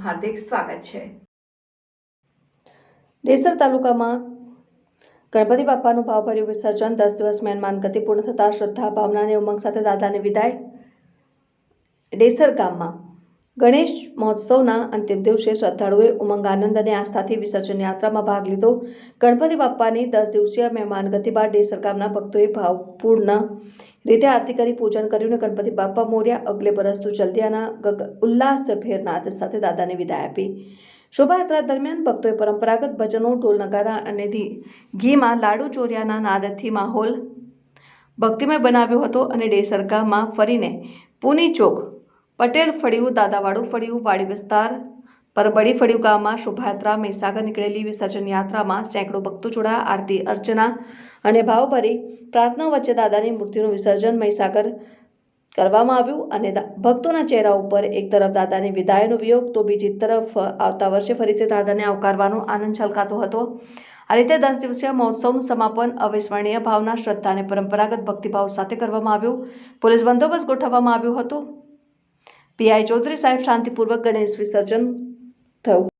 હાર્દિક સ્વાગત છે. ડેસર તાલુકામાં ગણપતિ બાપાનું ભાવભર્યું વિસર્જન દસ દિવસ મહેમાન ગતિ પૂર્ણ થતાં શ્રદ્ધા, ભાવના ઉમંગ સાથે દાદાને વિદાય. ડેસર ગામમાં ગણેશ મહોત્સવના અંતિમ દિવસે શ્રદ્ધાળુએ ઉમંગ, આનંદ અને આસ્થાથી વિસર્જન યાત્રામાં ભાગ લીધો. ગણપતિ બાપ્પાની દસ દિવસીય મહેમાન ગતિ બાદ ડેસર ભક્તોએ ભાવપૂર્ણ રીતે આરતી કરી, પૂજન કર્યું અને ગણપતિ બાપા મોર્યા અગલે બરસતું ગગ ઉલ્લાસભેર નાદ સાથે દાદાને વિદાય આપી. શોભાયાત્રા દરમિયાન ભક્તોએ પરંપરાગત ભજનો, ઢોલ નગારા અને ઘીમાં લાડુ ચોરિયાના નાદથી માહોલ ભક્તિમય બનાવ્યો હતો અને ડેસર ગામમાં ફરીને પુની ચોક પટેલ ફળિયું દાદાવાડું ફળિયું, વાડી વિસ્તાર, પરબડી ફળિયું ગામમાં શોભાયાત્રા, મહીસાગર નીકળેલી વિસર્જન યાત્રામાં સેંકડો ભક્તો જોડાયા, આરતી, અર્ચના અને ભાવભરી પ્રાર્થનાઓ વચ્ચે દાદાની મૂર્તિનું વિસર્જન મહીસાગર કરવામાં આવ્યું અને ભક્તોના ચહેરા ઉપર એક તરફ દાદાની વિદાયનો વિયોગ, તો બીજી તરફ આવતા વર્ષે ફરીથી દાદાને આવકારવાનો આનંદ છલકાતો હતો. આ રીતે દસ દિવસીય મહોત્સવનું સમાપન અવિસ્મરણીય ભાવના, શ્રદ્ધા અને પરંપરાગત ભક્તિભાવ સાથે કરવામાં આવ્યું. પોલીસ બંદોબસ્ત ગોઠવવામાં આવ્યો હતો. પીઆઈ ચૌધરી સાહેબ શાંતિપૂર્વક ગણેશ વિસર્જન થયું.